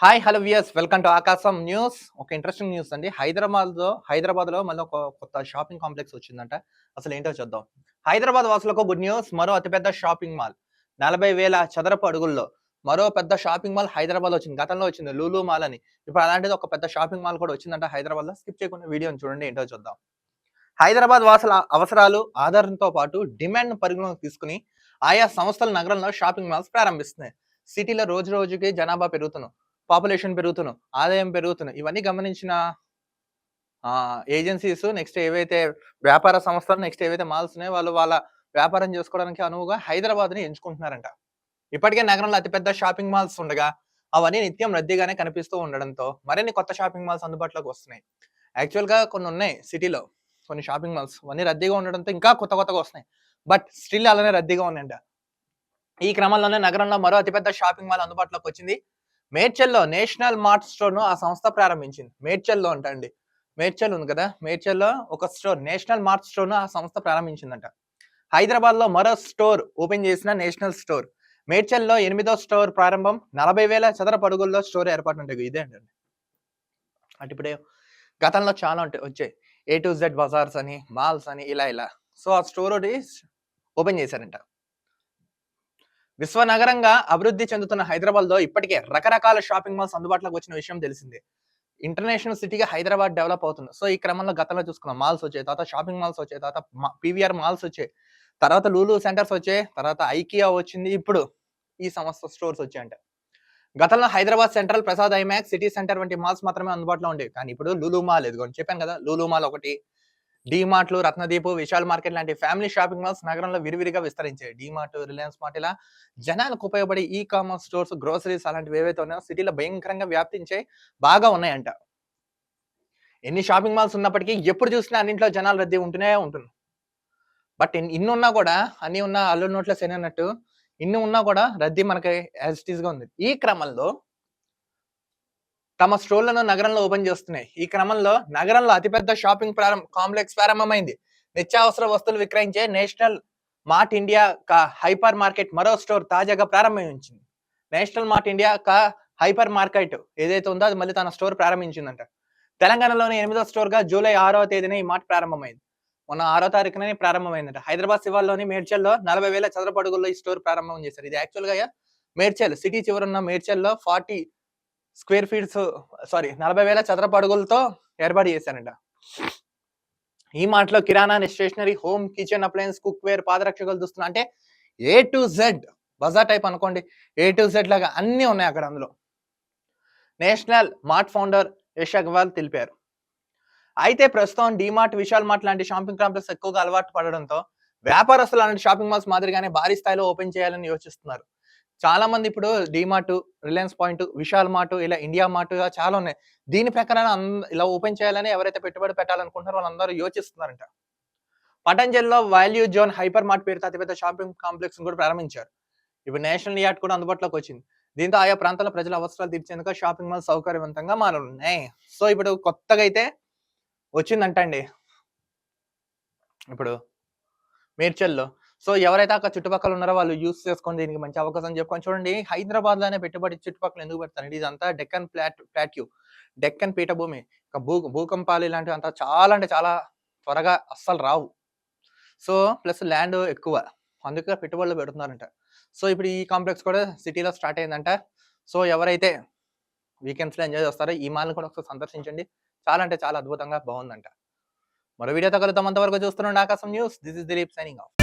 Hi hello viewers welcome to Aakasam news. ఒక interesting news అండి. హైదరాబాద్లో హైదరాబాద్లో మళ్ళీ ఒక కొత్త షాపింగ్ కాంప్లెక్స్ వచ్చిందంట. అసలు ఏంటో చూద్దాం. హైదరాబాద్ వాసులకు గుడ్ న్యూస్. మరో అతిపెద్ద షాపింగ్ మాల్. నలభై వేల చదరపు అడుగుల్లో మరో పెద్ద షాపింగ్ మాల్ హైదరాబాద్ వచ్చింది. గతంలో వచ్చింది లూలు మాల్ అని. ఇప్పుడు అలాంటిది ఒక పెద్ద షాపింగ్ మాల్ కూడా వచ్చిందంట హైదరాబాద్లో. స్కిప్ చేయకుండా వీడియోని చూడండి. ఏంటో చూద్దాం. హైదరాబాద్ వాసుల అవసరాలు ఆధారంతో పాటు డిమాండ్ పరిగణలోకి తీసుకుని ఆయా సంస్థల నగరంలో షాపింగ్ మాల్స్ ప్రారంభిస్తున్నాయి. సిటీలో రోజు రోజుకి జనాభా పెరుగుతున్నాం పాపులేషన్ పెరుగుతున్నాం ఆదాయం పెరుగుతున్నాం. ఇవన్నీ గమనించిన ఏజెన్సీస్ నెక్స్ట్ ఏవైతే వ్యాపార సంస్థలు నెక్స్ట్ ఏవైతే మాల్స్ ఉన్నాయో వాళ్ళు వాళ్ళ వ్యాపారం చేసుకోవడానికి అనువుగా హైదరాబాద్ని ఎంచుకుంటున్నారంట. ఇప్పటికే నగరంలో అతిపెద్ద షాపింగ్ మాల్స్ ఉండగా అవన్నీ నిత్యం రద్దీగానే కనిపిస్తూ ఉండడంతో మరిన్ని కొత్త షాపింగ్ మాల్స్ అందుబాటులోకి వస్తున్నాయి. యాక్చువల్గా కొన్ని ఉన్నాయి సిటీలో కొన్ని షాపింగ్ మాల్స్. అవన్నీ రద్దీగా ఉండడంతో ఇంకా కొత్త కొత్తగా వస్తున్నాయి. బట్ స్టిల్ అలానే రద్దీగా ఉన్నాయంట. ఈ క్రమంలోనే నగరంలో మరో అతిపెద్ద షాపింగ్ మాల్ అందుబాటులోకి వచ్చింది. మేడ్చల్లో నేషనల్ మార్ట్ స్టోర్ను ఆ సంస్థ ప్రారంభించింది. మేడ్చల్లో అంటండి. మేడ్చల్ ఉంది కదా? మేడ్చల్లో ఒక స్టోర్ నేషనల్ మార్ట్ స్టోర్ను ఆ సంస్థ ప్రారంభించిందంట. హైదరాబాద్లో మరో స్టోర్ ఓపెన్ చేసిన నేషనల్ స్టోర్. మేడ్చల్లో ఎనిమిదో స్టోర్ ప్రారంభం నలభై వేల చదర పడుగుల్లో స్టోర్ ఏర్పాటు ఉంటుంది ఇదే అండి. అంటే గతంలో చాలా ఉంటాయి వచ్చాయి. ఏ టు జెడ్ బజార్స్ అని మాల్స్ అని ఇలా ఇలా. సో ఆ స్టోర్ ఒకటి ఓపెన్ చేశారంట. విశ్వనగరంగా అభివృద్ధి చెందుతున్న హైదరాబాద్లో ఇప్పటికే రకరకాల షాపింగ్ మాల్స్ అందుబాటులోకి వచ్చిన విషయం తెలిసిందే. ఇంటర్నేషనల్ సిటీగా హైదరాబాద్ డెవలప్ అవుతుంది. సో ఈ క్రమంలో గతంలో చూసుకున్నాం. మాల్స్ వచ్చాయి తర్వాత షాపింగ్ మాల్స్ వచ్చాయి తర్వాత పీవీఆర్ మాల్స్ వచ్చాయి తర్వాత లూలు సెంటర్స్ వచ్చాయి తర్వాత ఐకియా వచ్చింది. ఇప్పుడు ఈ సంస్థ స్టోర్స్ వచ్చాయంట. గతంలో Hyderabad Central Prasad IMAX City Centre వంటి మాల్స్ మాత్రమే అందుబాటులో ఉండేవి. కానీ ఇప్పుడు లూలు మాల్ ఎదుగు చెప్పాను కదా లూలు మాల్ ఒకటి డీమార్ట్లు రత్నదీపు విశాల్ మార్కెట్ లాంటి ఫ్యామిలీ షాపింగ్ మాల్స్ నగరంలో విరివిరిగా విస్తరించాయి. డీమార్ట్ రిలయన్స్ మార్ట్ ఇలా జనాలకు ఉపయోగపడే ఈ కామర్స్ స్టోర్స్ గ్రోసరీస్ అలాంటివి ఏవైతే ఉన్నాయో సిటీలో భయంకరంగా వ్యాప్తించే బాగా ఉన్నాయంట. ఎన్ని షాపింగ్ మాల్స్ ఉన్నప్పటికీ ఎప్పుడు చూసినా అన్నింట్లో జనాలు రద్దీ ఉంటూనే ఉంటుంది బట్ ఇన్ని ఉన్నా కూడా అన్ని ఉన్న అల్లు నోట్ల శని అన్నట్టు ఇన్ని ఉన్నా కూడా రద్దీ మనకి యాజిటీస్గా ఉంది. ఈ క్రమంలో తమ స్టోర్లను నగరంలో ఓపెన్ చేస్తున్నాయి. ఈ క్రమంలో నగరంలో అతిపెద్ద షాపింగ్ ప్రారంభ కాంప్లెక్స్ ప్రారంభమైంది. నిత్యావసర వస్తువులు విక్రయించే నేషనల్ మార్ట్ ఇండియా కా హైపర్ మార్కెట్ మరో స్టోర్ తాజాగా ప్రారంభించింది. నేషనల్ మార్ట్ ఇండియా కా హైపర్ మార్కెట్ ఏదైతే ఉందో అది మళ్ళీ తన స్టోర్ ప్రారంభించిందంట. తెలంగాణలోని ఎనిమిదో స్టోర్గా జూలై ఆరవ తేదీన ఈ మార్ట్ ప్రారంభమైంది. మొన్న ఆరో తారీఖున ప్రారంభమైందంట. హైదరాబాద్ శివార్లోని మేడ్చల్లో నలభై వేల చదరపడుగుల్లో ఈ స్టోర్ ప్రారంభం చేశారు. ఇది యాక్చువల్గా మేడ్చల్ సిటీ చివరున్న మేడ్చల్లో ఫార్టీ స్క్వేర్ ఫీట్స్ సారీ నలభై వేల చదరపు అడుగులతో ఏర్పాటు చేశారంట. ఈ మాటలో కిరాణా stationery home kitchen appliances cookware పాదరక్షకులు దుస్తున్నా అంటే A to Z bazaar type అనుకోండి. ఏ టు జెడ్ లాగా అన్నీ ఉన్నాయి అక్కడ అందులో. National Mart founder Yash Agarwal తెలిపారు. అయితే ప్రస్తుతం డిమార్ట్ విశాల్ మార్ట్ లాంటి షాపింగ్ కాంప్లెక్స్ ఎక్కువగా అలవాటు పడడంతో వ్యాపారస్తులు అలాంటి షాపింగ్ మాల్స్ మాదిరిగానే భారీ స్థాయిలో ఓపెన్ చేయాలని యోచిస్తున్నారు. చాలా మంది ఇప్పుడు DMart Reliance point Vishal Mart ఇలా ఇండియా మార్ట్ చాలా ఉన్నాయి. దీని ప్రకారం ఇలా ఓపెన్ చేయాలని ఎవరైతే పెట్టుబడి పెట్టాలనుకుంటున్నారో వాళ్ళందరూ యోచిస్తున్నారంట. పటంజలిలో వాల్యూ జోన్ హైపర్ మార్ట్ పేరుతో అతిపెద్ద షాపింగ్ కాంప్లెక్స్ కూడా ప్రారంభించారు. ఇప్పుడు నేషనల్ యార్డ్ కూడా అందుబాటులోకి వచ్చింది. దీంతో ఆయా ప్రాంతాల ప్రజల అవసరాలు తీర్చేందుకు షాపింగ్ మాల్ సౌకర్యవంతంగా మారున్నాయి సో ఇప్పుడు కొత్తగా అయితే వచ్చిందంటండి. ఇప్పుడు మేడ్చల్లో సో ఎవరైతే అక్కడ చుట్టుపక్కల ఉన్నారో వాళ్ళు యూస్ చేసుకొని దీనికి మంచి అవకాశం చెప్పుకొని చూడండి. హైదరాబాద్లోనే పెట్టుబడి చుట్టుపక్కల ఎందుకు పెడతారు ఇదంతా డెక్కన్ ప్లాట్ ప్లాట్యూ డెక్కన్ పీఠభూమి. భూ భూకంపాలు ఇలాంటివి అంతా చాలా అంటే చాలా త్వరగా అస్సలు రావు. సో ప్లస్ ల్యాండ్ ఎక్కువ. అందుకే పెట్టుబడులు పెడుతున్నారంట. సో ఇప్పుడు ఈ కాంప్లెక్స్ కూడా సిటీలో స్టార్ట్ అయిందంట. సో ఎవరైతే వీకెండ్స్లో ఎంజాయ్ చేస్తారో ఈ మాల్ని కూడా ఒకసారి సందర్శించండి. చాలా అంటే చాలా అద్భుతంగా బాగుందంట. మరో వీడియోతో కలుద్దాం. అంతవరకు చూస్తున్నాం Aakasam news. This is Dileep signing off.